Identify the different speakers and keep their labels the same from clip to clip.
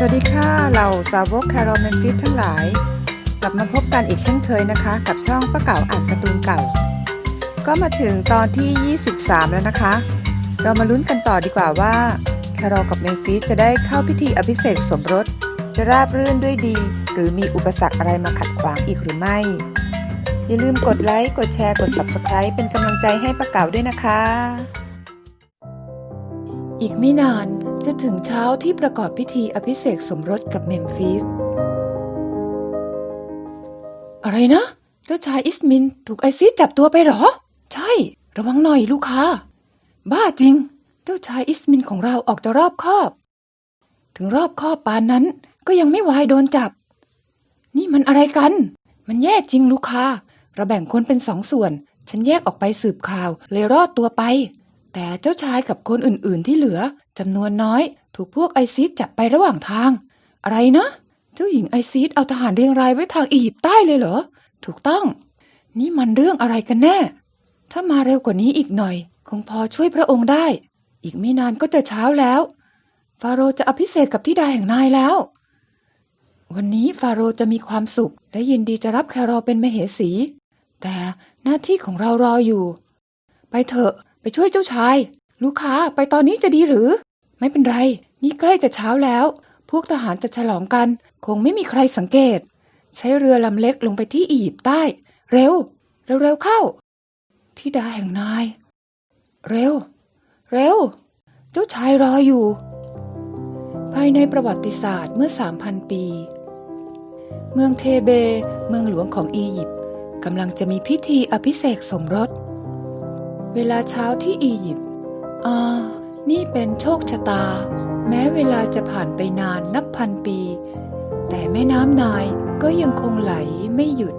Speaker 1: สวัสดีค่ะเหล่าสาวกคารอมเมนฟิตทั้งหลาย กลับมาพบกันอีกเช่นเคยนะคะ กับช่องป้าเก่าอ่านการ์ตูนเก่า ก็มาถึงตอนที่ 23 แล้วนะคะ เรามาลุ้นกันต่อดีกว่าว่าคารอลกับเมนฟิสจะได้เข้าพิธีอภิเษกสมรส จะราบรื่นด้วยดี หรือมีอุปสรรคอะไรมาขัดขวางอีกหรือไม่ อย่าลืมกดไลค์กดแชร์กด Subscribe เป็นกำลังใจให้ป้าเก่าด้วยนะคะ อีกไม่นาน จะถึงเช้าที่ประกอบพิธีอภิเษกสมรสกับเมมฟิส อะไรนะ เจ้าชายอิสมินถูกไอซิสจับตัวไปหรอ ใช่ ระวังหน่อยลูกค้า บ้าจริง เจ้าชายอิสมินของเราออกจะรอบคอบ ถึงรอบคอบปานนั้นก็ยังไม่วายโดนจับ นี่มันอะไรกัน มันแย่จริงลูกค้าเราแบ่งคนเป็นสองส่วน ฉันแยกออกไปสืบข่าวเลยรอดตัวไป แต่เจ้าชายกับคนอื่นๆที่เหลือจำนวนน้อย ถูกพวกไอซิสจับไประหว่างทาง อะไรนะ เจ้าหญิงไอซิสเอาทหารเรียงรายไว้ทางอียิปต์ใต้เลยเหรอ ถูกต้อง นี่มันเรื่องอะไรกันแน่ ถ้ามาเร็วกว่านี้อีกหน่อย คงพอช่วยพระองค์ได้ อีกไม่นานก็จะเช้าแล้ว ฟาโรห์จะอภิเษกกับธิดาแห่งนายแล้ว วันนี้ฟาโรห์จะมีความสุข และยินดีจะรับแครอเป็นมเหสี แต่หน้าที่ของเรารออยู่ ไปเถอะ ไปช่วยเจ้าชาย ลูกค้าไปตอนนี้จะดีหรือ ไม่เป็นไร นี่ใกล้จะเช้าแล้ว พวกทหารจะฉลองกัน คงไม่มีใครสังเกต ใช้เรือลำเล็กลงไปที่อียิปต์ใต้ เร็ว เร็วๆเข้าธิดาแห่งนาย เร็ว เร็ว เจ้าชายรออยู่ ภายในประวัติศาสตร์เมื่อ 3,000 ปี เมืองเทเบ เมืองหลวงของอียิปต์กำลังจะมีพิธีอภิเษกสมรส เวลาเช้าที่อียิปต์อ่า นี่เป็นโชคชะตา แม้เวลาจะผ่านไปนานนับพันปี แต่แม่น้ำนายก็ยังคงไหลไม่หยุด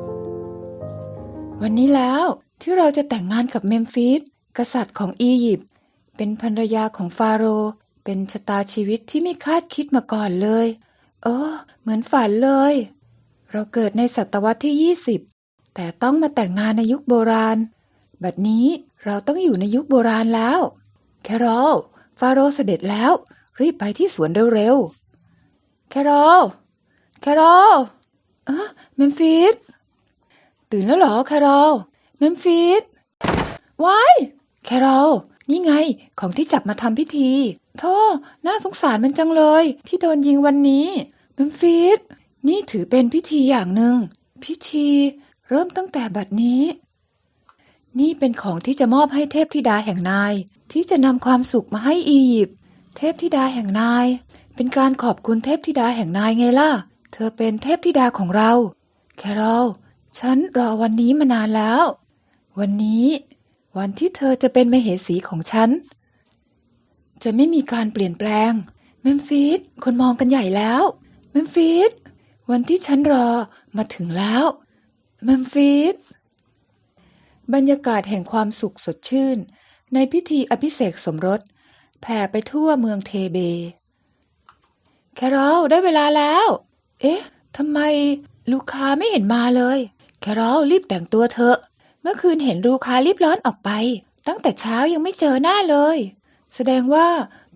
Speaker 1: วันนี้แล้วที่เราจะแต่งงานกับเมมฟิสกษัตริย์ของอียิปต์เป็นภรรยาของฟาโรห์เป็นชะตาชีวิตที่ไม่คาดคิดมาก่อนเลย เออ เหมือนฝันเลย เราเกิดในศตวรรษที่ 20 แต่ต้องมาแต่งงานในยุคโบราณ บัดนี้ เราต้องอยู่ในยุคโบราณแล้ว แคโรลฟาโรห์เสด็จแล้ว รีบไปที่สวนเร็วๆ แคโรลแคโรลอะเมมฟิสตื่นแล้วเหรอแคโรลเมมฟิสว้ายแคโรลนี่ไงของที่จับมาทำพิธีโธ่น่าสงสารมันจังเลย ที่โดนยิงวันนี้เมมฟิสนี่ถือเป็นพิธีอย่างหนึ่งพิธีเริ่มตั้งแต่บัดนี้ นี่เป็นของที่จะมอบให้เทพธิดาแห่งนาย ที่จะนำความสุขมาให้อียิปต์เทพธิดาแห่งนาย เป็นการขอบคุณเทพธิดาแห่งนายไงล่ะ เธอเป็นเทพธิดาของเรา แคโรลฉันรอวันนี้มานานแล้ว วันนี้ วันที่เธอจะเป็นมเหสีของฉัน จะไม่มีการเปลี่ยนแปลง เมมฟิสคนมองกันใหญ่แล้ว เมมฟิสวันที่ฉันรอมาถึงแล้ว เมมฟิส บรรยากาศแห่งความสุขสดชื่น ในพิธีอภิเษกสมรส แผ่ไปทั่วเมืองเทเบ แคโรลได้เวลาแล้ว เอ๊ะทำไมลูกค้าไม่เห็นมาเลย แคโรลรีบแต่งตัวเถอะ เมื่อคืนเห็นลูกค้ารีบร้อนออกไป ตั้งแต่เช้ายังไม่เจอหน้าเลย แสดงว่า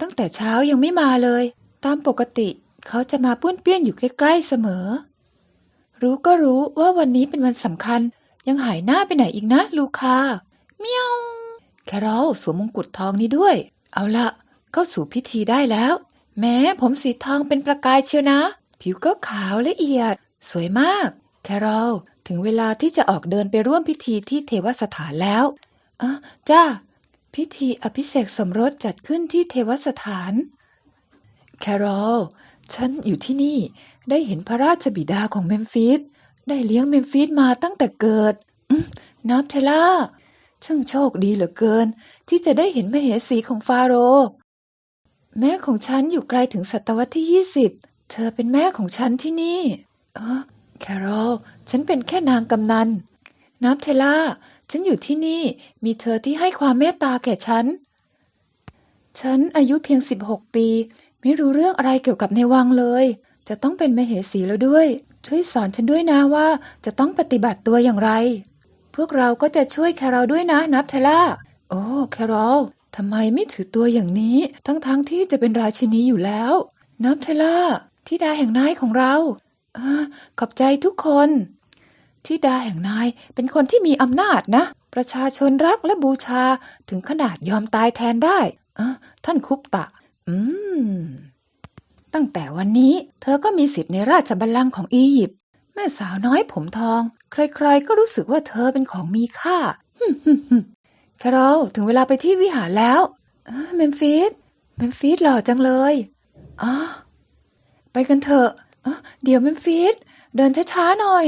Speaker 1: ตั้งแต่เช้ายังไม่มาเลย ตามปกติเขาจะมาป้วนเปี้ยนอยู่ใกล้ๆเสมอ รู้ก็รู้ว่าวันนี้เป็นวันสำคัญ ยังหายหน้าไปไหนอีกนะ ลูคาเมียวแคโรลสวมมงกุฎทองนี้ด้วย เอาละเข้าสู่พิธีได้แล้ว แม้ผมสีทองเป็นประกายเชียวนะ ผิวก็ขาวละเอียด สวยมาก แคโรลถึงเวลาที่จะออกเดินไปร่วมพิธีที่เทวสถานแล้วอะจ้า พิธีอภิเษกสมรสจัดขึ้นที่เทวสถาน แคโรลฉันอยู่ที่นี่ได้เห็นพระราชบิดาของเมมฟิส ได้เลี้ยงเมมฟิสมาตั้งแต่เกิดนับเทล่า ช่างโชคดีเหลือเกิน ที่จะได้เห็นมเหสีของฟาโร แม่ของฉันอยู่ไกลถึงศตวรรษที่ยี่สิบเธอเป็นแม่ของฉันที่นี่ เออแคโรลฉันเป็นแค่นางกำนัน นับเทล่า ฉันอยู่ที่นี่มีเธอที่ให้ความเมตตาแก่ฉัน ฉันอายุเพียง16ปี ไม่รู้เรื่องอะไรเกี่ยวกับในวังเลย จะต้องเป็นมเหสีแล้วด้วย ช่วยสอนฉันด้วยนะว่า จะต้องปฏิบัติตัวอย่างไร พวกเราก็จะช่วยแคโรลด้วยนะนับเทล่า โอ้แคโรลทำไมไม่ถือตัวอย่างนี้ ทั้งๆทที่จะเป็นราชินีอยู่แล้ว นับเทล่าธิดาแห่งนายของเราอขอบใจทุกคนธิดาแห่งนายเป็นคนที่มีอำนาจนะ ประชาชนรักและบูชาถึงขนาดยอมตายแทนได้ท่านคุปตะ อืม ตั้งแต่วันนี้เธอก็มีสิทธิ์ในราชบัลลังก์ของอียิปต์แม่สาวน้อยผมทอง ใครๆก็รู้สึกว่าเธอเป็นของมีค่าแคโรลถึงเวลาไปที่วิหารแล้วเมมฟิสเมมฟิสหล่อจังเลยอ๋อไปกันเถอะเดี๋ยวเมมฟิสเดินช้าๆหน่อย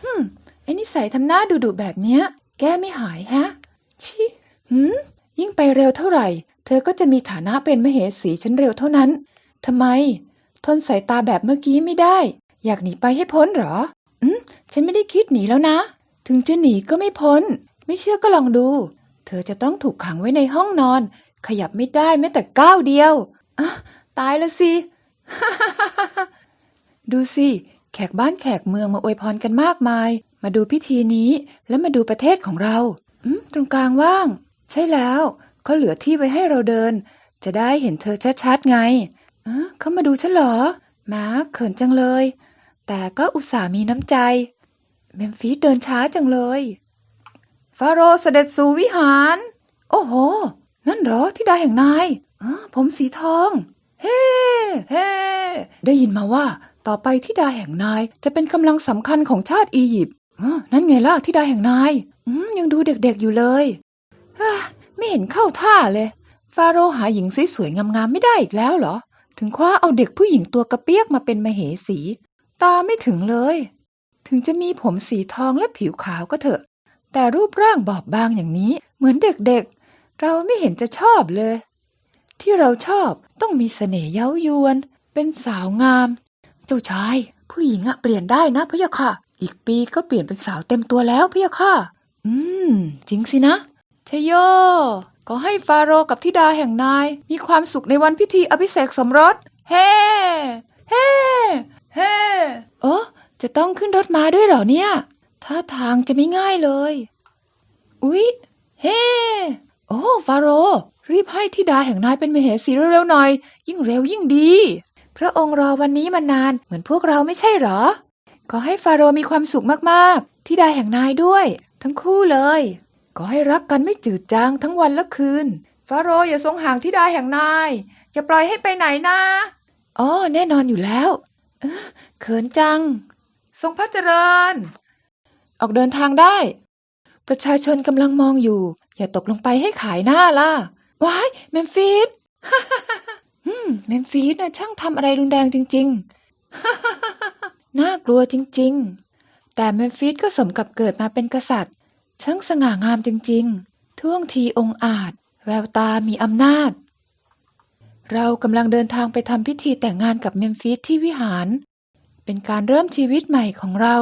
Speaker 1: ฮึมไอ้นิสัยทำหน้าดุๆแบบเนี้ย แก้ไม่หายฮะ ชิหืมยิ่งไปเร็วเท่าไหร่ เธอก็จะมีฐานะเป็นมเหสีฉันเร็วเท่านั้น ทำไม ทนสายตาแบบเมื่อกี้ไม่ได้ อยากหนีไปให้พ้นหรอ อืม ฉันไม่ได้คิดหนีแล้วนะ ถึงจะหนีก็ไม่พ้น ไม่เชื่อก็ลองดู เธอจะต้องถูกขังไว้ในห้องนอน ขยับไม่ได้แม้แต่ก้าวเดียวอะตายแล้วสิ ดูสิ แขกบ้านแขกเมืองมาอวยพรกันมากมาย มาดูพิธีนี้ แล้วมาดูประเทศของเรา อืม ตรงกลางว่าง ใช่แล้วเขาเหลือที่ไว้ให้เราเดิน จะได้เห็นเธอชัดๆไง เขามาดูฉันเหรอแหมาเขินจังเลย แต่ก็อุตส่ามีน้ำใจ เมมฟิสเดินช้าจังเลย ฟาโรห์เสด็จสู่วิหาร โอ้โห นั่นเหรอที่ดาแห่งนายผมสีทอง เฮ้ เฮ้ ได้ยินมาว่า ต่อไปที่ดาแห่งนายจะเป็นกำลังสำคัญของชาติอียิปต์นั่นไงล่ะที่ดาแห่งนายยังดูเด็กๆอยู่เลยไม่เห็นเข้าท่าเลย ฟาโรห์หาหญิงสวยๆงามๆไม่ได้อีกแล้วเหรอ ถึงคว้าเอาเด็กผู้หญิงตัวกระเปียกมาเป็นมเหสี ตาไม่ถึงเลย ถึงจะมีผมสีทองและผิวขาวก็เถอะ แต่รูปร่างบอบบางอย่างนี้ เหมือนเด็กๆ เราไม่เห็นจะชอบเลย ที่เราชอบต้องมีเสน่ห์เย้ายวน เป็นสาวงาม เจ้าชาย ผู้หญิงอะเปลี่ยนได้นะพะยะค่ะ อีกปีก็เปลี่ยนเป็นสาวเต็มตัวแล้วพะยะค่ะ อืม จริงสินะชโย ก็ให้ฟาโรห์กับธิดาแห่งนาย มีความสุขในวันพิธีอภิเษกสมรส เฮ้เฮ้เฮ้โอ้จะต้องขึ้นรถมาด้วยเหรอเนี่ยท่าทางจะไม่ง่ายเลย อุ๊ย เฮ้โอ้ฟาโรห์รีบให้ธิดาแห่งนายเป็นมเหสีเร็วๆหน่อย ยิ่งเร็วยิ่งดี พระองค์รอวันนี้มานานเหมือนพวกเราไม่ใช่หรอ ขอให้ฟาโรห์มีความสุขมากๆธิดาแห่งนายด้วย ทั้งคู่เลย ขอให้รักกันไม่จืดจางทั้งวันและคืน ฟาโรห์อย่าทรงห่างธิดาแห่งนายอย่าปล่อยให้ไปไหนนะอ๋อแน่นอนอยู่แล้วเอ้อเขินจัง ทรงพระเจริญ ออกเดินทางได้ ประชาชนกำลังมองอยู่ อย่าตกลงไปให้ขายหน้าล่ะว้ายเมมฟิสอืมเมมฟิสนะช่างทำอะไรรุนแรงจริง ๆ น่ากลัวจริง ๆ แต่เมมฟิสก็สมกับเกิดมาเป็นกษัตริย์ ช่างสง่างามจริงๆ ท่วงทีองอาจ แววตามีอำนาจ เรากำลังเดินทางไปทำพิธีแต่งงานกับเมมฟิสที่วิหาร เป็นการเริ่มชีวิตใหม่ของเรา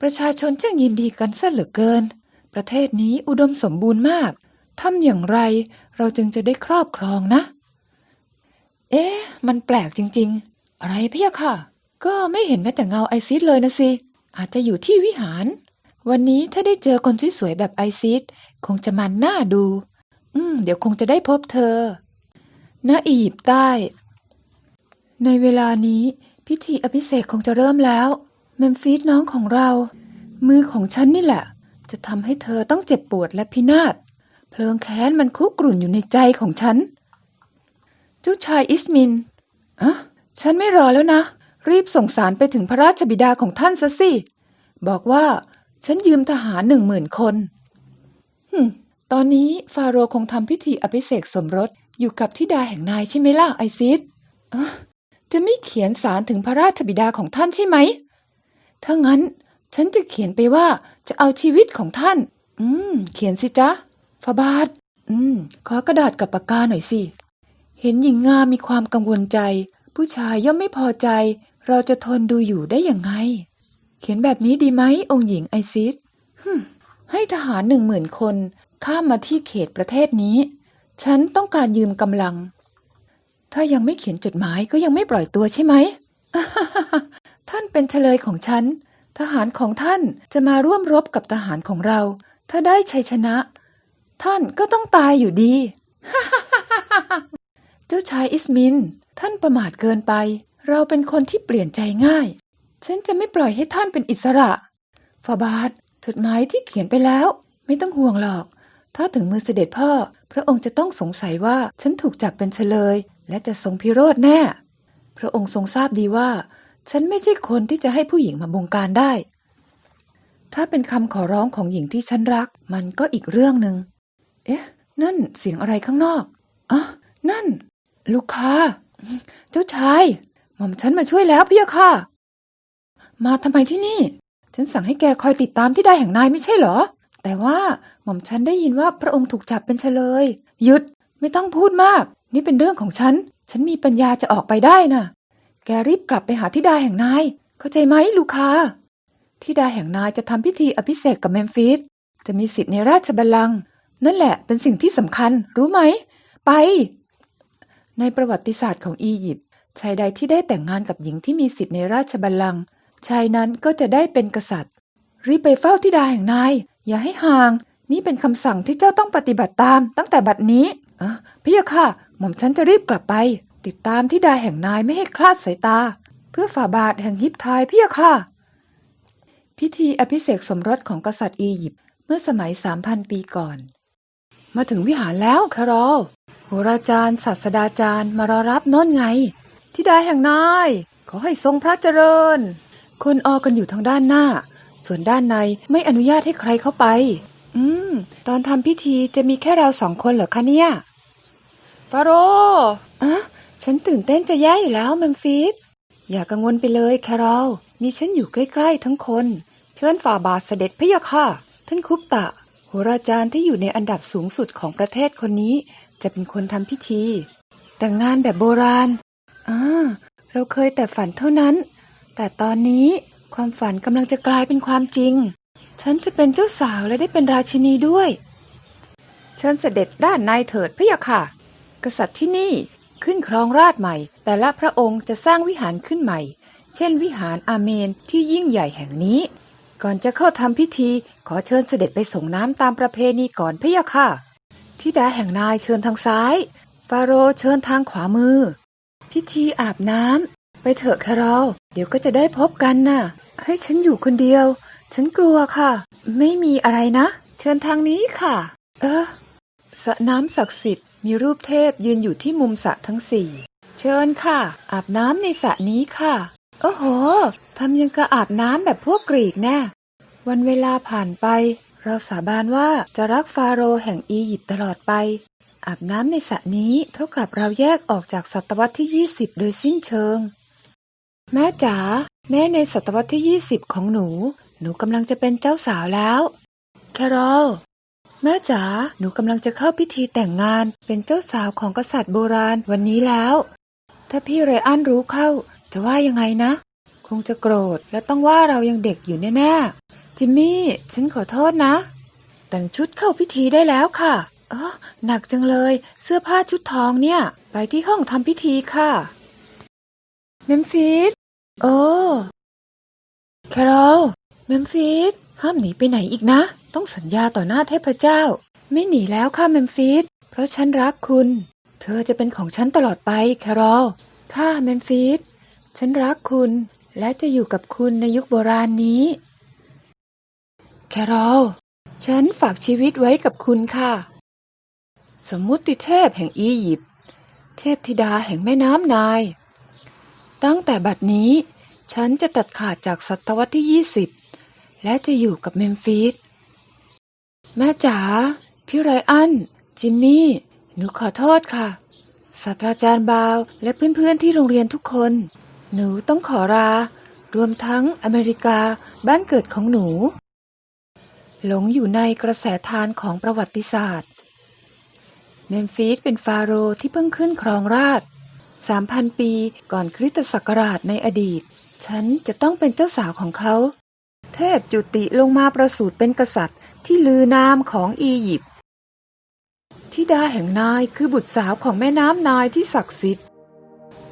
Speaker 1: ประชาชนช่างยินดีกันซะเหลือเกิน ประเทศนี้อุดมสมบูรณ์มากทำอย่างไรเราจึงจะได้ครอบครองนะ เอ๊ะ มันแปลกจริงๆ อะไรพี่ยค่ะ ก็ไม่เห็นแม้แต่เงาไอซิสเลยนะสิ อาจจะอยู่ที่วิหาร วันนี้ถ้าได้เจอคนสวยๆแบบไอซิสคงจะมันหน่าดู อืม เดี๋ยวคงจะได้พบเธอณอียิปต์ใต้ ในเวลานี้พิธีอภิเษกคงจะเริ่มแล้วเมมฟิสน้องของเรา มือของฉันนี่แหละ จะทำให้เธอต้องเจ็บปวดและพินาศ เพลิงแค้นมันคุกรุ่นอยู่ในใจของฉัน เจ้าชายอิสมินอะฉันไม่รอแล้วนะ รีบส่งสารไปถึงพระราชบิดาของท่านซะสิ บอกว่า ฉันยืมทหารหนึ่งหมื่นคนหึมตอนนี้ฟาโรห์คงทำพิธีอภิเษกสมรสอยู่กับธิดาแห่งนายใช่ไหมล่ะไอซิสจะไม่เขียนสารถึงพระราชบิดาของท่านใช่ไหม ถ้างั้น ฉันจะเขียนไปว่าจะเอาชีวิตของท่าน อืม เขียนสิจ๊ะฟาบาท อืม ขอกระดาษกับปากกาหน่อยสิ เห็นหญิงงามมีความกังวลใจ ผู้ชายย่อมไม่พอใจ เราจะทนดูอยู่ได้อย่างไง เขียนแบบนี้ดีไหมองค์หญิงไอซิสให้ทหารหนึ่งหมื่นคน ข้ามมาที่เขตประเทศนี้ ฉันต้องการยืมกำลัง ถ้ายังไม่เขียนจดหมายก็ยังไม่ปล่อยตัวใช่ไหม ท่านเป็นเฉลยของฉัน ทหารของท่านจะมาร่วมรบกับทหารของเรา ถ้าได้ชัยชนะ ท่านก็ต้องตายอยู่ดี เจ้าชายอิสมิน ท่านประมาทเกินไป เราเป็นคนที่เปลี่ยนใจง่าย ฉันจะไม่ปล่อยให้ท่านเป็นอิสระฟาบาทจดหมายที่เขียนไปแล้ว ไม่ต้องห่วงหรอก ถ้าถึงมือเสด็จพ่อ พระองค์จะต้องสงสัยว่าฉันถูกจับเป็นเฉลย และจะทรงพิโรธแน่ พระองค์ทรงทราบดีว่า ฉันไม่ใช่คนที่จะให้ผู้หญิงมาบงการได้ ถ้าเป็นคำขอร้องของหญิงที่ฉันรัก มันก็อีกเรื่องหนึ่งเอ๊ะ นั่นเสียงอะไรข้างนอกอะนั่น ลูกค้า เจ้าชาย หม่อมฉันมาช่วยแล้วพี่ค่ะ มาทำไมที่นี่ ฉันสั่งให้แกคอยติดตามที่ได้แห่งนายไม่ใช่เหรอ แต่ว่าหม่อมฉันได้ยินว่าพระองค์ถูกจับเป็นเฉลย หยุด ไม่ต้องพูดมาก นี่เป็นเรื่องของฉัน ฉันมีปัญญาจะออกไปได้น่ะ แกรีบกลับไปหาทิดาแห่งนาย เข้าใจไหมลูกค้าทิดาแห่งนายจะทำพิธีอภิเษกกับเมมฟิส จะมีสิทธิ์ในราชบัลลังก์ นั่นแหละเป็นสิ่งที่สำคัญ รู้ไหม ไป ในประวัติศาสตร์ของอียิปต์ชายใดที่ได้แต่งงานกับหญิงที่มีสิทธิ์ในราชบัลลังก์ ชายนั้นก็จะได้เป็นกษัตริย์ รีบไปเฝ้าทิดาแห่งนาย อย่าให้ห่าง นี่เป็นคำสั่งที่เจ้าต้องปฏิบัติตามตั้งแต่บัดนี้อะพี่ยะค่ะ หม่อมฉันจะรีบกลับไป ติดตามทิดาแห่งนายไม่ให้คลาดสายตา เพื่อฝ่าบาทแห่งฮิปไทายพี่ยะค่ะ พิธีอภิเษกสมรสของกษัตริย์อียิปต์เมื่อสมัย3,000ปีก่อน มาถึงวิหารแล้วคารอลโหราจารย์ศาสดาจารย์มารอรับน้นไง ทิดาแห่งนาย ขอให้ทรงพระเจริญ คนออกันอยู่ทางด้านหน้า ส่วนด้านในไม่อนุญาตให้ใครเข้าไป อืม ตอนทำพิธีจะมีแค่เราสองคนเหรอคะเนี่ย ฟาโรห์อะฉันตื่นเต้นจะแย่อยู่แล้วแมมฟิสอย่ากังวลไปเลยแครอลมีฉันอยู่ใกล้ๆทั้งคน เชิญฝ่าบาทเสด็จพระยาค่ะท่านคุปตะโหราจารย์ที่อยู่ในอันดับสูงสุดของประเทศคนนี้ จะเป็นคนทำพิธี แต่งงานแบบโบราณอ่าเราเคยแต่ฝันเท่านั้น แต่ตอนนี้ความฝันกำลังจะกลายเป็นความจริง ฉันจะเป็นเจ้าสาวและได้เป็นราชินีด้วย เชิญเสด็จด้านในเถิดพะยาค่ะ กษัตริย์ที่นี่ขึ้นครองราชใหม่ แต่ละพระองค์จะสร้างวิหารขึ้นใหม่ เช่นวิหารอาเมนที่ยิ่งใหญ่แห่งนี้ ก่อนจะเข้าทำพิธีขอเชิญเสด็จไปส่งน้ำตามประเพณีก่อนพะยาค่ะทิดาแห่งนายเชิญทางซ้าย ฟาโรเชิญทางขวามือ พิธีอาบน้ำ ไปเถอะคารอลเดี๋ยวก็จะได้พบกันน่ะ ให้ฉันอยู่คนเดียว ฉันกลัวค่ะ ไม่มีอะไรนะ เชิญทางนี้ค่ะ เออสระน้ำศักดิ์สิทธิ์มีรูปเทพยืนอยู่ที่มุมสระทั้งสี่เชิญค่ะ อาบน้ำในสระนี้ค่ะ โอ้โหทำยังกะอาบน้ำแบบพวกกรีกแน่ วันเวลาผ่านไป เราสาบานว่าจะรักฟาโรห์แห่งอียิปต์ตลอดไป อาบน้ำในสระนี้เท่ากับเราแยกออกจากศตวรรษที่ 20 โดยสิ้นเชิง แม่จ๋าแม่ในศตวรรษที่ 20 ของหนู หนูกำลังจะเป็นเจ้าสาวแล้ว แคโรลแม่จ๋าหนูกำลังจะเข้าพิธีแต่งงานเป็นเจ้าสาวของกษัตริย์โบราณวันนี้แล้ว ถ้าพี่ไรอันรู้เข้า จะว่ายังไงนะ คงจะโกรธและต้องว่าเรายังเด็กอยู่แน่ๆจิมมี่ ฉันขอโทษนะ แต่งชุดเข้าพิธีได้แล้วค่ะเออหนักจังเลย เสื้อผ้าชุดทองเนี่ย ไปที่ห้องทำพิธีค่ะเมมฟิส โอ้ แคโรล เมมฟิส ห้ามหนีไปไหนอีกนะ ต้องสัญญาต่อหน้าเทพเจ้า ไม่หนีแล้วค่ะเมมฟิส เพราะฉันรักคุณ เธอจะเป็นของฉันตลอดไป แคโรล ค่ะเมมฟิส ฉันรักคุณ และจะอยู่กับคุณในยุคโบราณนี้ แคโรล ฉันฝากชีวิตไว้กับคุณค่ะ สมมุติเทพแห่งอียิปต์ เทพธิดาแห่งแม่น้ำนาย ตั้งแต่บัดนี้ ฉันจะตัดขาดจากศตวรรษที่ 20 และจะอยู่กับเมมฟิส แม่จ๋า พี่ไรอัน จิมมี่ หนูขอโทษค่ะ ศาสตราจารย์บาวและเพื่อนๆที่โรงเรียนทุกคน หนูต้องขอลารวมทั้งอเมริกาบ้านเกิดของหนู หลงอยู่ในกระแสทานของประวัติศาสตร์ เมมฟิสเป็นฟาโรห์ที่เพิ่งขึ้นครองราช 3,000 ปีก่อนคริสตศักราชในอดีต ฉันจะต้องเป็นเจ้าสาวของเขา เทพจุติลงมาประสูติเป็นกษัตริย์ที่ลือนามของอียิปต์ทิดาแห่งนายคือบุตรสาวของแม่น้ำนายที่ศักดิ์สิทธิ์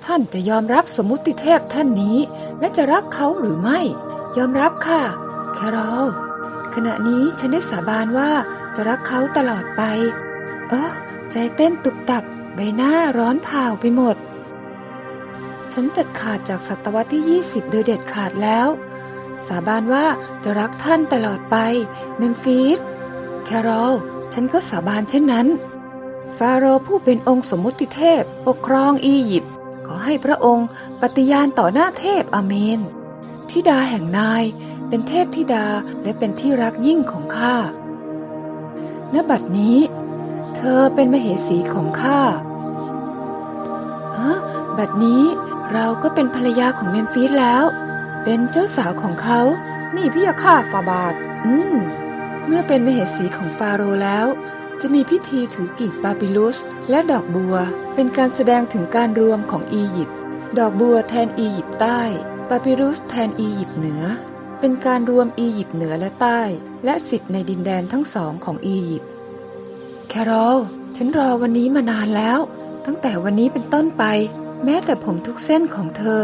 Speaker 1: ท่านจะยอมรับสมมุติเทพท่านนี้ และจะรักเขาหรือไม่ ยอมรับค่ะ แคโรลขณะนี้ฉันได้สาบานว่าจะรักเขาตลอดไป เออใจเต้นตุบตับใบหน้าร้อนเผาไปหมด ฉันตัดขาดจากศตวรรษที่ 20 โดยเด็ดขาดแล้ว สาบานว่าจะรักท่านตลอดไป เมมฟิส แคโรล ฉันก็สาบานเช่นนั้น ฟาโรห์ผู้เป็นองค์สมมุติเทพปกครองอียิปต์ ขอให้พระองค์ปฏิญาณต่อหน้าเทพอาเมนธิดาแห่งนายเป็นเทพธิดาและเป็นที่รักยิ่งของข้าณบัดนี้ เธอเป็นมเหสีของข้าอะบัดนี้ เราก็เป็นภรรยาของเมมฟิสแล้ว เป็นเจ้าสาวของเขา นี่พี่ยาข้าฟาบาท อืม เมื่อเป็นมเหสีของฟาโรห์แล้ว จะมีพิธีถือกีบปาปิลุส และดอกบัว เป็นการแสดงถึงการรวมของอียิปต์ ดอกบัวแทนอียิปต์ใต้ ปาปิลุสแทนอียิปต์เหนือ เป็นการรวมอียิปต์เหนือและใต้ และสิทธิ์ในดินแดนทั้งสองของอียิปต์ แคโรล ฉันรอวันนี้มานานแล้ว ตั้งแต่วันนี้เป็นต้นไป แม้แต่ผมทุกเส้นของเธอ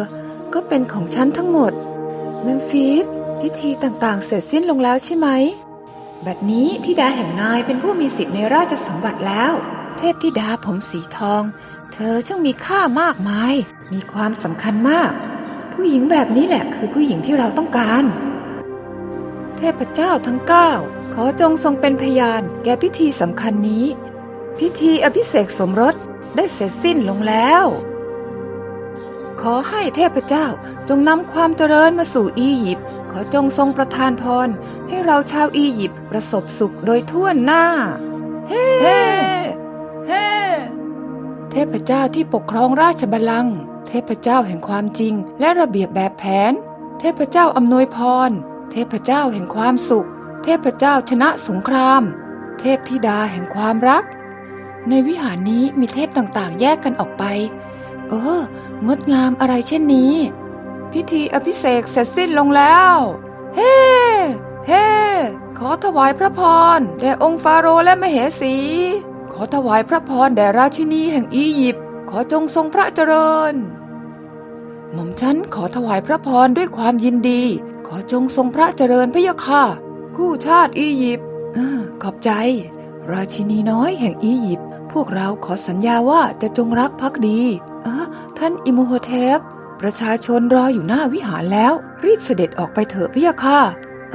Speaker 1: ก็เป็นของฉันทั้งหมด เมมฟิสพิธีต่างๆ เสร็จสิ้นลงแล้วใช่ไหม บัดนี้ธิดาแห่งนายเป็นผู้มีสิทธิ์ในราชสมบัติแล้ว เทพธิดาผมสีทอง เธอช่างมีค่ามากมาย มีความสำคัญมาก ผู้หญิงแบบนี้แหละคือผู้หญิงที่เราต้องการ เทพเจ้าทั้งเก้าขอจงทรงเป็นพยาน แก่พิธีสำคัญนี้ พิธีอภิเษกสมรสได้เสร็จสิ้นลงแล้ว ขอให้เทพเจ้าจงนำความเจริญมาสู่อียิปต์ขอจงทรงประทานพร ให้เราชาวอียิปต์ประสบสุขโดยทั่วหน้า เฮ้เฮ้เทพเจ้าที่ปกครองราชบัลลังก์เทพเจ้าแห่งความจริง และระเบียบแบบแผน เทพเจ้าอำนวยพร เทพเจ้าแห่งความสุข เทพเจ้าชนะสงคราม เทพธิดาแห่งความรัก ในวิหารนี้มีเทพต่างๆ แยกกันออกไป เออ งดงามอะไรเช่นนี้ พิธีอภิเษกเสร็จสิ้นลงแล้ว เฮ้เฮ้ขอถวายพระพรแด่องค์ฟาโรห์และมเหสี ขอถวายพระพรแด่ราชินีแห่งอียิปต์ขอจงทรงพระเจริญ หม่อมฉันขอถวายพระพรด้วยความยินดี ขอจงทรงพระเจริญพระยาค่ะ คู่ชาติอียิปต์ขอบใจ ราชินีน้อยแห่งอียิปต์ พวกเราขอสัญญาว่าจะจงรักภักดีอะท่านอิโมโฮเทปประชาชนรออยู่หน้าวิหารแล้ว รีบเสด็จออกไปเถอะพี่ยาค่ะ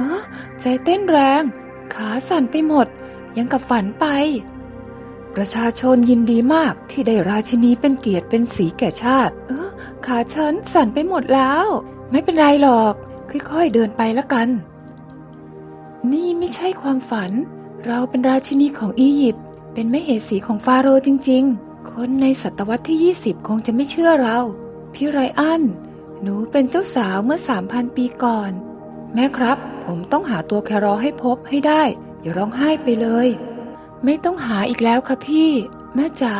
Speaker 1: อะใจเต้นแรง ขาสั่นไปหมด ยังกับฝันไป ประชาชนยินดีมากที่ได้ราชินีเป็นเกียรติเป็นสีแก่ชาติเออขาฉันสั่นไปหมดแล้ว ไม่เป็นไรหรอก ค่อยๆเดินไปละกัน นี่ไม่ใช่ความฝัน เราเป็นราชินีของอียิปต์ เป็นมเหสีของฟาโรห์จริง ๆ คนในศตวรรษที่ 20 คงจะไม่เชื่อเรา พี่ไรอัน หนูเป็นเจ้าสาวเมื่อ 3,000 ปีก่อน แม่ครับ ผมต้องหาตัวแครอให้พบให้ได้ อย่าร้องไห้ไปเลย ไม่ต้องหาอีกแล้วค่ะพี่ แม่จ๋า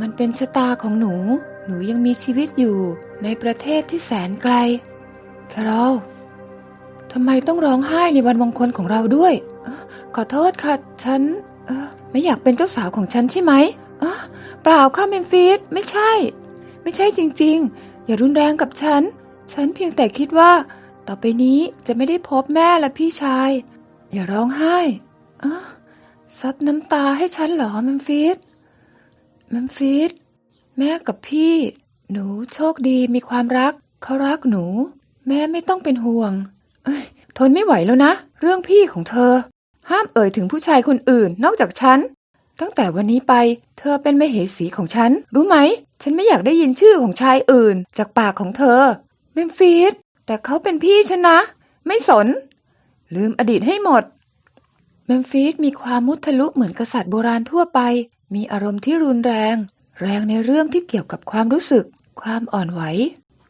Speaker 1: มันเป็นชะตาของหนู หนูยังมีชีวิตอยู่ในประเทศที่แสนไกล แครอลทำไมต้องร้องไห้ในวันมงคลของเราด้วย ขอโทษค่ะ ฉัน เออ ไม่อยากเป็นเจ้าสาวของฉันใช่ไหมอะเปล่าค่ะเมมฟิสไม่ใช่ ไม่ใช่จริงๆ อย่ารุนแรงกับฉัน ฉันเพียงแต่คิดว่า ต่อไปนี้จะไม่ได้พบแม่และพี่ชาย อย่าร้องไห้อะซับน้ำตาให้ฉันเหรอเมมฟิสเมมฟิสแม่กับพี่ หนูโชคดีมีความรัก เขารักหนู แม่ไม่ต้องเป็นห่วงทนไม่ไหวแล้วนะ เรื่องพี่ของเธอ ห้ามเอ่ยถึงผู้ชายคนอื่นนอกจากฉัน ตั้งแต่วันนี้ไป เธอเป็นมเหสีของฉัน รู้ไหม ฉันไม่อยากได้ยินชื่อของชายอื่น จากปากของเธอเมมฟิสแต่เขาเป็นพี่ฉันนะ ไม่สน ลืมอดีตให้หมดเมมฟิสมีความมุทะลุเหมือนกษัตริย์โบราณทั่วไป มีอารมณ์ที่รุนแรง แรงในเรื่องที่เกี่ยวกับความรู้สึก ความอ่อนไหว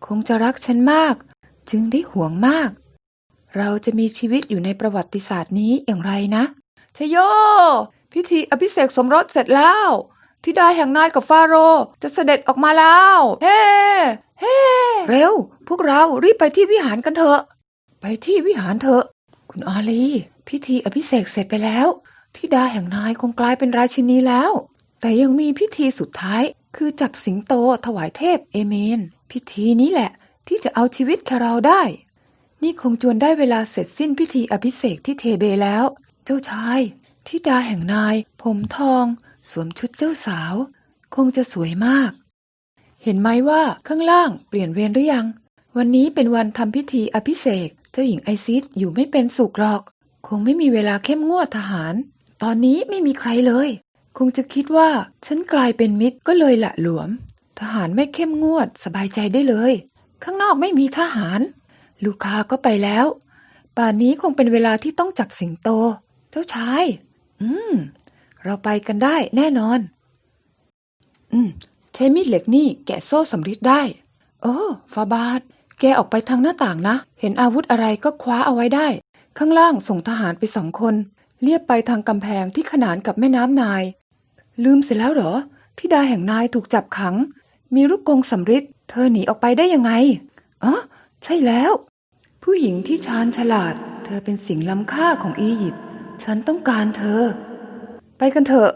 Speaker 1: คงจะรักฉันมาก จึงได้ห่วงมาก เราจะมีชีวิตอยู่ในประวัติศาสตร์นี้อย่างไรนะชโย พิธีอภิเษกสมรสเสร็จแล้วธิดาแห่งนายกับฟาโรห์จะเสด็จออกมาแล้ว เฮ้เฮ้เร็ว พวกเรารีบไปที่วิหารกันเถอะ ไปที่วิหารเถอะ คุณอาลี พิธีอภิเษกเสร็จไปแล้วธิดาแห่งนายคงกลายเป็นราชินีแล้ว แต่ยังมีพิธีสุดท้าย คือจับสิงโตถวายเทพเอเมน พิธีนี้แหละ ที่จะเอาชีวิตแคเราได้ นี่คงจวนได้เวลาเสร็จสิ้นพิธีอภิเษกที่เทเบแล้ว เจ้าชายทิดาแห่งนาย ผมทอง สวมชุดเจ้าสาว คงจะสวยมาก เห็นไหมว่าข้างล่างเปลี่ยนเวรหรือยัง วันนี้เป็นวันทำพิธีอภิเษกเจ้าหญิงไอซิสอยู่ไม่เป็นสุขหรอก คงไม่มีเวลาเข้มงวดทหาร ตอนนี้ไม่มีใครเลย คงจะคิดว่าฉันกลายเป็นมิตรก็เลยละหลวม ทหารไม่เข้มงวดสบายใจได้เลย ข้างนอกไม่มีทหาร ลูกค้าก็ไปแล้ว ป่านนี้คงเป็นเวลาที่ต้องจับสิงโต เจ้าชาย อืม เราไปกันได้แน่นอน อืม ใช้มีดเหล็กนี่แกะโซ่สำริดได้ โอ้ฟาบาทแกออกไปทางหน้าต่างนะ เห็นอาวุธอะไรก็คว้าเอาไว้ได้ ข้างล่างส่งทหารไปสองคน เลียบไปทางกำแพงที่ขนานกับแม่น้ำนาย ลืมเสียแล้วเหรอที่ดาแห่งนายถูกจับขัง มีลูกกงสำริดเธอหนีออกไปได้ยังไงอ๋อใช่แล้ว ผู้หญิงที่ชาญฉลาด เธอเป็นสิ่งล้ำค่าของอียิปต์ฉันต้องการเธอ ไปกันเถอะ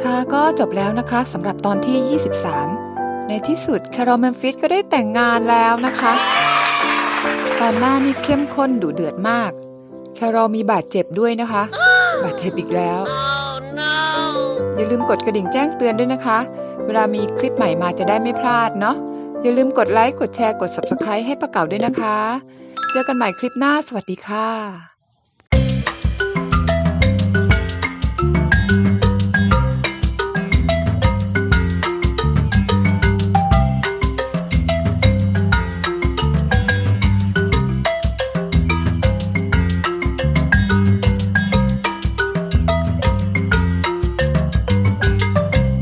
Speaker 1: ค่ะก็จบแล้วนะคะสำหรับตอนที่ 23 ในที่สุดแคโรแมนฟิสก็ได้แต่งงานแล้วนะคะ ตอนหน้านี่เข้มข้นดุเดือดมาก แคโรมีบาดเจ็บด้วยนะคะ บาดเจ็บอีกแล้วอย่าลืมกดกระดิ่งแจ้งเตือนด้วยนะคะ เวลามีคลิปใหม่มาจะได้ไม่พลาดเนาะ อย่าลืมกดไลค์ กดแชร์ กด Subscribe ให้ประเก่าด้วยนะคะ เจอกันใหม่คลิปหน้า สวัสดีค่ะ